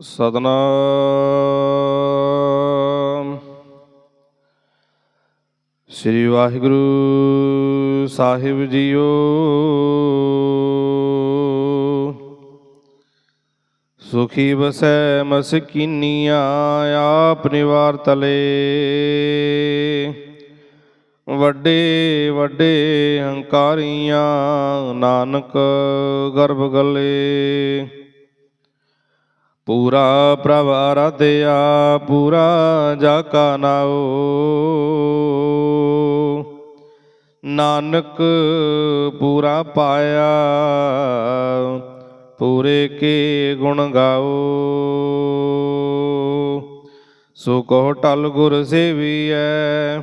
ਸਤਨਾਮ। ਸ੍ਰੀ ਵਾਹਿਗੁਰੂ ਸਾਹਿਬ ਜੀਓ। ਸੁਖੀ ਵਸੈ ਮਸਕੀਨੀਆਂ ਆਪ ਨਿਵਾਰ ਤਲੇ। ਵੱਡੇ ਵੱਡੇ ਹੰਕਾਰੀਆਂ ਨਾਨਕ ਗਰਭ ਗਲੇ। ਪੂਰਾ ਪ੍ਰਭ ਆਰਾਧਿਆ ਪੂਰਾ ਜਾ ਕਾ ਨਾਉ। ਨਾਨਕ ਪੂਰਾ ਪਾਇਆ, ਪੂਰੇ ਕੇ ਗੁਣ ਗਾਓ ਸੋ ਕੋ ਟਲ ਗੁਰ ਸੇਵੀਐ,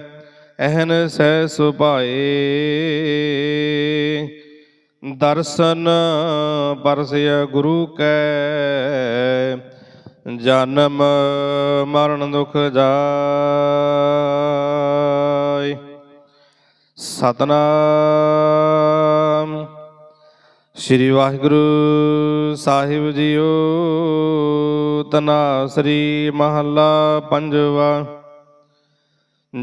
ਅਹਨ ਸਹਿ ਸੁਭਾਏ। ਦਰਸ਼ਨ ਪਰਸਿਆ ਗੁਰੂ ਕੈ ਜਨਮ ਮਰਨ ਦੁਖ ਜਾਇ ਸਤਨਾਮ। ਸ੍ਰੀ ਵਾਹਿਗੁਰੂ ਸਾਹਿਬ ਜੀਓ, ਤਨਾ ਸ੍ਰੀ ਮਹੱਲਾ ਪੰਜਵਾ।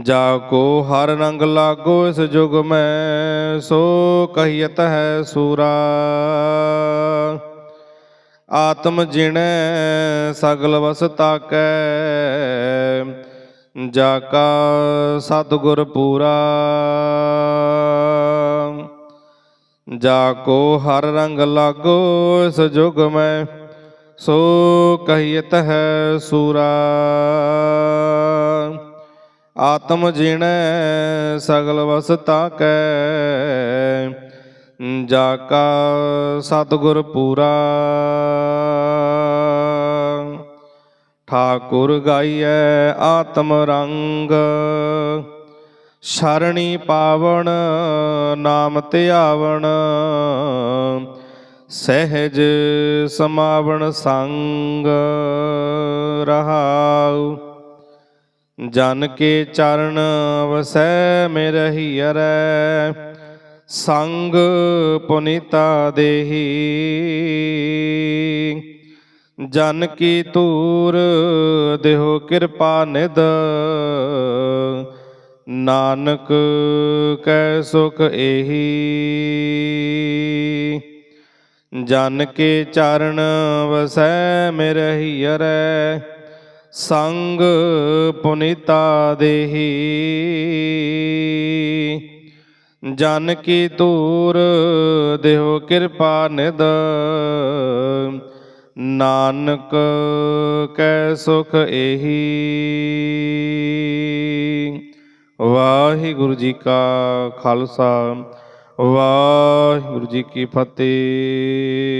ਜਾ ਕੋ ਹਰ ਰੰਗ ਲਾਗੋ, ਇਸ ਜੁਗ ਮੈਂ ਸੋ ਕਹੀਤ ਹੈ ਸੂਰਾ। ਆਤਮ ਜਿਣੈ ਸਗਲ ਵਸ ਤਾਕੈ, ਜਾ ਕਾ ਸਤਿਗੁਰ ਪੂਰਾ। ਜਾ ਕੋ ਹਰ ਰੰਗ ਲਾਗੋ, ਇਸ ਜੁਗ ਮੈਂ, ਸੋ ਕਹੀਤ ਹੈ ਸੂਰਾ। ਆਤਮ ਜਿਣੈ ਸਗਲ ਵਸ ਤਾਕੈ ਜਾ ਕਾ ਸਤਿਗੁਰ ਪੂਰਾ। ਠਾਕੁਰ ਗਾਈਐ ਆਤਮ ਰੰਗ। ਸ਼ਰਣੀ ਪਾਵਣ, ਨਾਮ ਧਿਆਵਣ। ਸਹਿਜ ਸਮਾਵਣ ਸੰਗ ਰਹਾਉ। ਜਨ ਕੇ ਚਰਨ ਵਸੈ, ਮੇਰਹਿ ਅਰੈ। ਸੰਗ ਪੁਨੀਤਾ ਦੇਹੀ। ਜਨ ਕੀ ਤੂਰ ਦੇਹੋ ਕਿਰਪਾ ਨਿਦ ਨਾਨਕ ਕੈ ਸੁਖ ਏਹੀ। ਜਨ ਕੇ ਚਰਨ ਵਸੈ ਮੇਰਹਿ ਅਰੈ ਸੰਗ ਪੁਨੀਤਾ ਦੇਹੀ। ਜਨ ਕੀ ਤੂਰ ਦੇਹੋ ਕਿਰਪਾ ਨਿਦ ਨਾਨਕ ਕੈ ਸੁਖ ਇਹੀ ਵਾਹਿਗੁਰੂ ਜੀ ਕਾ ਖਾਲਸਾ, ਵਾਹਿਗੁਰੂ ਜੀ ਕੀ ਫਤਿਹ।